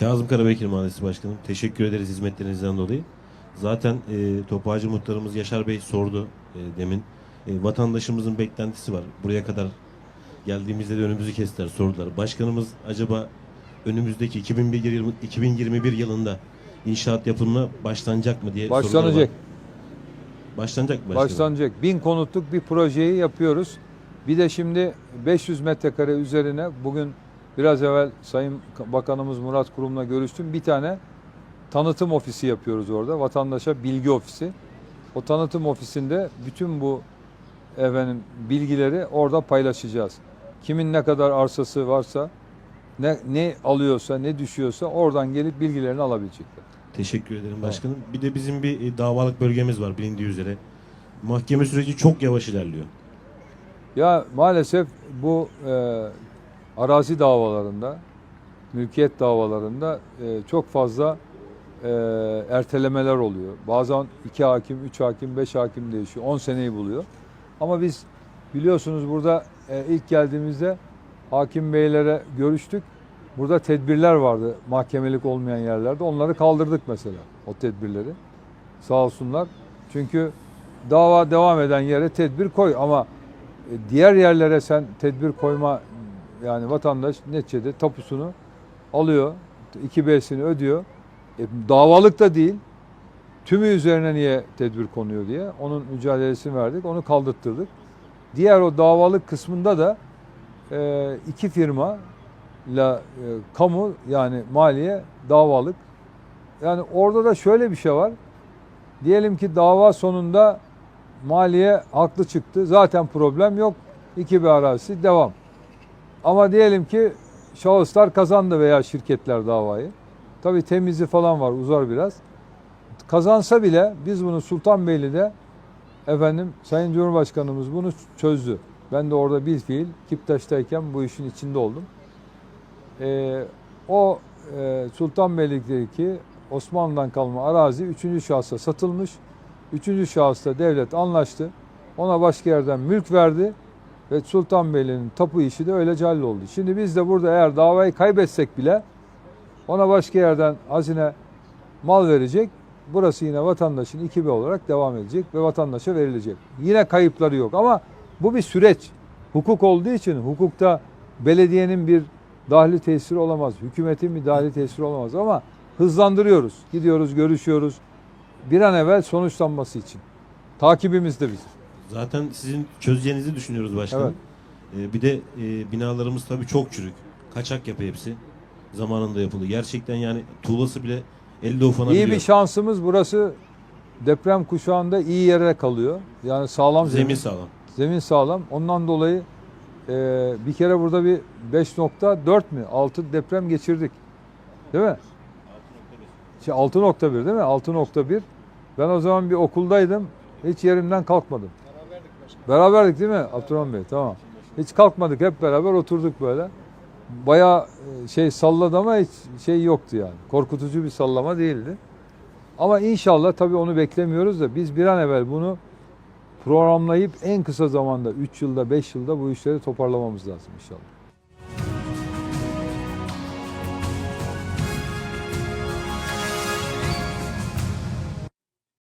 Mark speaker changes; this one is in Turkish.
Speaker 1: Kazım Karabekir Mahallesi Başkanım. Teşekkür ederiz hizmetlerinizden dolayı. Zaten e, Topağacı Muhtarımız Yaşar Bey sordu e, demin. E, vatandaşımızın beklentisi var. Buraya kadar geldiğimizde de önümüzü kestiler, sordular. Başkanımız acaba önümüzdeki 2021, yılı- 2021 yılında inşaat yapımına başlanacak mı diye sorular var.
Speaker 2: Başlanacak.
Speaker 1: Başlanacak mı başkanım?
Speaker 2: Başlanacak. Bin konutluk bir projeyi yapıyoruz. Bir de şimdi 500 metrekare üzerine bugün biraz evvel Sayın Bakanımız Murat Kurum'la görüştüm. Bir tane tanıtım ofisi yapıyoruz orada. Vatandaşa bilgi ofisi. O tanıtım ofisinde bütün bu efendim bilgileri orada paylaşacağız. Kimin ne kadar arsası varsa, ne, ne alıyorsa, ne düşüyorsa oradan gelip bilgilerini alabilecekler.
Speaker 1: Teşekkür ederim başkanım. Bir de bizim bir e, davalık bölgemiz var bilindiği üzere. Mahkeme süreci çok yavaş ilerliyor.
Speaker 2: Ya maalesef bu e, arazi davalarında, mülkiyet davalarında e, çok fazla e, ertelemeler oluyor. Bazen iki hakim, üç hakim, beş hakim değişiyor. 10 seneyi buluyor. Ama biz biliyorsunuz burada e, ilk geldiğimizde hakim beylere görüştük. Burada tedbirler vardı mahkemelik olmayan yerlerde. Onları kaldırdık mesela o tedbirleri. Sağ olsunlar. Çünkü dava devam eden yere tedbir koy ama e, diğer yerlere sen tedbir koyma yani vatandaş neticede tapusunu alıyor. 2B'sini ödüyor. E, davalık da değil. Tümü üzerine niye tedbir konuyor diye onun mücadelesini verdik. Onu kaldırttırdık. Diğer o davalık kısmında da e, iki firma ile e, kamu yani maliye davalık. Yani orada da şöyle bir şey var. Diyelim ki dava sonunda maliye haklı çıktı. Zaten problem yok. İki bir arazisi devam. Ama diyelim ki şahıslar kazandı veya şirketler davayı. Tabii temizi falan var uzar biraz. Kazansa bile biz bunu Sultanbeyli'de efendim Sayın Cumhurbaşkanımız bunu çözdü. Ben de orada bir fiil Kiptaş'tayken bu işin içinde oldum. Ee, o e, Sultanbeyli'deki Osmanlı'dan kalma arazi üçüncü şahsa satılmış. Üçüncü şahısla devlet anlaştı. Ona başka yerden mülk verdi ve Sultanbeyli'nin tapu işi de öylece halloldu. Şimdi biz de burada eğer davayı kaybetsek bile ona başka yerden hazine mal verecek. Burası yine vatandaşın 2B olarak devam edecek ve vatandaşa verilecek. Yine kayıpları yok ama bu bir süreç. Hukuk olduğu için hukukta belediyenin bir dahli tesiri olamaz. Hükümetin bir dahli tesiri olamaz ama hızlandırıyoruz. Gidiyoruz, görüşüyoruz. Bir an evvel sonuçlanması için. Takibimiz de bizim.
Speaker 1: Zaten sizin çözeceğinizi düşünüyoruz başkanım. Ee, bir de e, binalarımız tabii çok çürük. Kaçak yapı hepsi. Zamanında yapıldı. Gerçekten yani tuğlası bile elde ufanabiliyor.
Speaker 2: İyi bir şansımız burası deprem kuşağında iyi yere kalıyor. Yani sağlam zemin.
Speaker 1: Zemin sağlam.
Speaker 2: Zemin sağlam. Ondan dolayı e, bir kere burada bir 5.4 mi 6 deprem geçirdik. Değil mi? Şey, 6.1 değil mi? 6.1. Ben o zaman bir okuldaydım. Hiç yerimden kalkmadım. Beraberdik değil mi Abdurrahman Bey? Tamam. Hiç kalkmadık. Hep beraber oturduk böyle. Bayağı e, şey salladı ama hiç şey yoktu yani. Korkutucu bir sallama değildi. Ama inşallah tabii onu beklemiyoruz da biz bir an evvel bunu programlayıp en kısa zamanda 3 yılda 5 yılda bu işleri toparlamamız lazım inşallah.